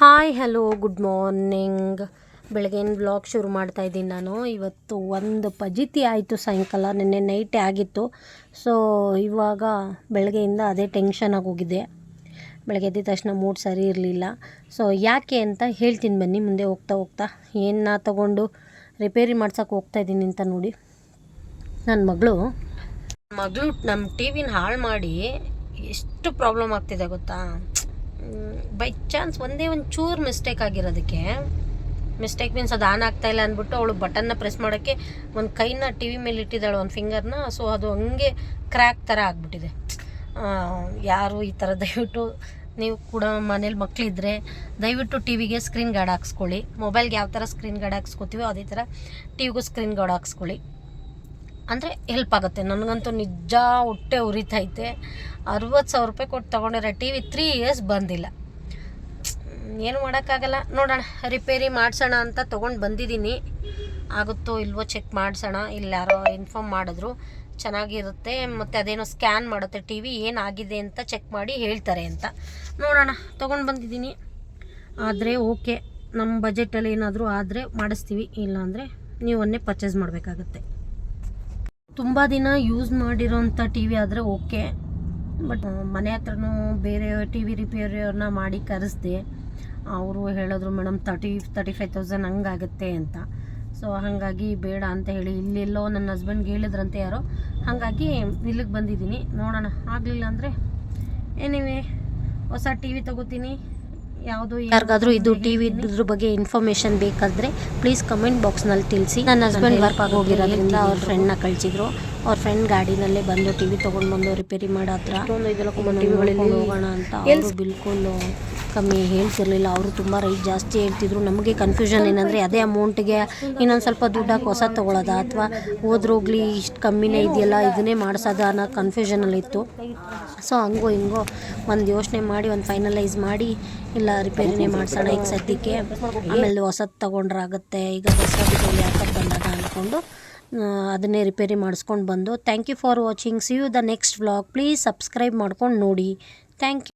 Hi hello good morning ಬೆಳಗ್ಗೆನ blog ಶುರು ಮಾಡ್ತಾ ಇದ್ದೀನಿ ನಾನು. ಇವತ್ತು ಒಂದು ಪಜಿತಿ ಆಯಿತು ಸಾಯಂಕಾಲ, ನಿನ್ನೆ ನೈಟೇ ಆಗಿತ್ತು. ಸೊ ಇವಾಗ ಬೆಳಗ್ಗೆಯಿಂದ ಅದೇ ಟೆನ್ಷನ್ ಆಗೋಗಿದೆ ಬೆಳಗ್ಗೆ ಎದ್ದ ತಕ್ಷಣ ಮೂಡ್ ಸರಿ ಇರಲಿಲ್ಲ. ಸೊ ಯಾಕೆ ಅಂತ ಹೇಳ್ತೀನಿ ಬನ್ನಿ, ಮುಂದೆ ಹೋಗ್ತಾ ಹೋಗ್ತಾ. ಏನು ತಗೊಂಡು ರಿಪೇರಿ ಮಾಡ್ಸೋಕೆ ಹೋಗ್ತಾ ಇದ್ದೀನಿ ಅಂತ ನೋಡಿ. ನನ್ನ ಮಗಳು ಮಗಳು ನಮ್ಮ ಟಿ ವಿನ ಹಾಳು ಮಾಡಿ ಎಷ್ಟು ಪ್ರಾಬ್ಲಮ್ ಆಗ್ತಿದೆ ಗೊತ್ತಾ? ಬೈ ಚಾನ್ಸ್ ಒಂದೇ ಒಂದು ಚೂರು ಮಿಸ್ಟೇಕ್ ಆಗಿರೋದಕ್ಕೆ. ಮಿಸ್ಟೇಕ್ ಮೀನ್ಸ್ ಅದು ಆನ್ ಆಗ್ತಾ ಇಲ್ಲ ಅಂದ್ಬಿಟ್ಟು ಅವಳು ಬಟನ್ನ ಪ್ರೆಸ್ ಮಾಡೋಕ್ಕೆ ಒಂದು ಕೈನ ಟಿ ವಿ ಮೇಲೆ ಇಟ್ಟಿದ್ದಾಳೆ ಒಂದು ಫಿಂಗರ್ನ ಸೊ ಅದು ಹಂಗೆ ಕ್ರ್ಯಾಕ್ ಥರ ಆಗಿಬಿಟ್ಟಿದೆ. ಯಾರು ಈ ಥರ ದಯವಿಟ್ಟು ನೀವು ಕೂಡ ಮನೇಲಿ ಮಕ್ಕಳಿದ್ರೆ ದಯವಿಟ್ಟು ಟಿ ವಿಗೆ ಸ್ಕ್ರೀನ್ ಗಾರ್ಡ್ ಹಾಕ್ಸ್ಕೊಳ್ಳಿ. ಮೊಬೈಲ್ಗೆ ಯಾವ ಥರ ಸ್ಕ್ರೀನ್ ಗಾರ್ಡ್ ಹಾಕ್ಸ್ಕೊತೀವೋ ಅದೇ ಥರ ಟಿ ವಿಗೂ ಸ್ಕ್ರೀನ್ ಗಾರ್ಡ್ ಹಾಕ್ಸ್ಕೊಳ್ಳಿ. ಅಂದರೆ ಹೆಲ್ಪ್ ಆಗುತ್ತೆ. ನನಗಂತೂ ನಿಜ ಹೊಟ್ಟೆ ಉರಿತೈತೆ. ಅರವತ್ತು ಸಾವಿರ ರೂಪಾಯಿ ಕೊಟ್ಟು ತೊಗೊಂಡಿರೋ ಟಿ ವಿ ತ್ರೀ ಇಯರ್ಸ್ ಬಂದಿಲ್ಲ. ಏನು ಮಾಡೋಕ್ಕಾಗಲ್ಲ. ನೋಡೋಣ ರಿಪೇರಿ ಮಾಡಿಸೋಣ ಅಂತ ತೊಗೊಂಡು ಬಂದಿದ್ದೀನಿ. ಆಗುತ್ತೋ ಇಲ್ವೋ ಚೆಕ್ ಮಾಡಿಸೋಣ. ಇಲ್ಲಿ ಯಾರೋ ಇನ್ಫಾರ್ಮ್ ಮಾಡಿದ್ರು. ಚೆನ್ನಾಗಿರುತ್ತೆ. ಮತ್ತು ಅದೇನೋ ಸ್ಕ್ಯಾನ್ ಮಾಡುತ್ತೆ. ಟಿ ವಿ ಏನಾಗಿದೆ ಅಂತ ಚೆಕ್ ಮಾಡಿ ಹೇಳ್ತಾರೆ ಅಂತ. ನೋಡೋಣ. ತೊಗೊಂಡು ಬಂದಿದ್ದೀನಿ. ಆದರೆ ಓಕೆ ನಮ್ಮ ಬಜೆಟಲ್ಲಿ ಏನಾದರೂ ಆದರೆ ಮಾಡಿಸ್ತೀವಿ. ಇಲ್ಲಾಂದರೆ ನೀವನ್ನೇ ಪರ್ಚೇಸ್ ಮಾಡಬೇಕಾಗತ್ತೆ. ತುಂಬ ದಿನ ಯೂಸ್ ಮಾಡಿರೋಂಥ ಟಿ ವಿ ಆದರೆ ಓಕೆ ಬಟ್ ಮನೆ ಹತ್ರನೂ ಬೇರೆ ಟಿ ವಿ ರಿಪೇರಿಯವ್ರನ್ನ ಮಾಡಿ ಕರೆಸ್ದೆ. ಅವರು ಹೇಳಿದ್ರು, madam thirty thirty five thousand ಹಂಗಾಗುತ್ತೆ ಅಂತ. ಸೊ ಹಾಗಾಗಿ ಬೇಡ ಅಂತ ಹೇಳಿ, ಇಲ್ಲೆಲ್ಲೋ ನನ್ನ ಹಸ್ಬೆಂಡ್ಗೆ ಹೇಳಿದ್ರಂತೆ ಯಾರೋ. ಹಾಗಾಗಿ ಇಲ್ಲಿಗೆ ಬಂದಿದ್ದೀನಿ. ನೋಡೋಣ, ಆಗಲಿಲ್ಲ ಅಂದರೆ. ಏನಿವೆ ಹೊಸ ಟಿ ವಿ ತಗೋತೀನಿ. ಯಾವುದು ಯಾರಿಗಾದ್ರೂ ಇದು ಟಿವಿ ಇದ್ರ ಬಗ್ಗೆ ಇನ್ಫಾರ್ಮೇಷನ್ ಬೇಕಾದ್ರೆ ಪ್ಲೀಸ್ ಕಮೆಂಟ್ ಬಾಕ್ಸ್ನಲ್ಲಿ ತಿಳಿಸಿ. ನನ್ನ ಹಸ್ಬೆಂಡ್ ವರ್ಕ್ ಆಗಿ ಹೋಗಿರೋದ್ರಿಂದ ಅವ್ರ ನ ಕಳಿಸಿದ್ರು. ಅವ್ರ ಫ್ರೆಂಡ್ ಗಾಡಿನಲ್ಲೇ ಬಂದು ಟಿವಿ ತೊಗೊಂಡು ಬಂದು ರಿಪೇರಿ ಮಾಡೋ ಹತ್ರ ಹೋಗೋಣ ಅಂತ ಅವರು ಬಿಲ್ಕುಲ್ ಕಮ್ಮಿ ಹೇಳ್ತಿರ್ಲಿಲ್ಲ. ಅವರು ತುಂಬ ರೈಟ್ ಜಾಸ್ತಿ ಹೇಳ್ತಿದ್ರು. ನಮಗೆ ಕನ್ಫ್ಯೂಷನ್ ಏನಂದರೆ ಅದೇ ಅಮೌಂಟಿಗೆ ಇನ್ನೊಂದು ಸ್ವಲ್ಪ ದುಡ್ಡು ಹಾಕಿ ಹೊಸ ತೊಗೊಳೋದ? ಅಥವಾ ಹೋದ್ರೋಗ್ಲಿ ಇಷ್ಟು ಕಮ್ಮಿನೇ ಇದೆಯಲ್ಲ ಇದನ್ನೇ ಮಾಡಿಸೋದ ಅನ್ನೋ ಕನ್ಫ್ಯೂಷನಲ್ಲಿತ್ತು ಸೊ ಹಂಗೋ ಹಿಂಗೋ ಒಂದು ಯೋಚನೆ ಮಾಡಿ ಒಂದು ಫೈನಲೈಸ್ ಮಾಡಿ ಇಲ್ಲ ರಿಪೇರಿನೇ ಮಾಡಿಸೋಣ ಈಗ ಸದ್ಯಕ್ಕೆ. ಆಮೇಲೆ ಹೊಸದು ತೊಗೊಂಡ್ರಾಗುತ್ತೆ ಈಗ ಹೊಸ ಯಾಕಪ್ಪ ಬಂದಾಗ ಅಂದ್ಕೊಂಡು ಅದನ್ನೇ ರಿಪೇರಿ ಮಾಡಿಸ್ಕೊಂಡು ಬಂದು. Thank you for watching see you the next vlog please subscribe ಮಾಡ್ಕೊಂಡು ನೋಡಿ. Thank you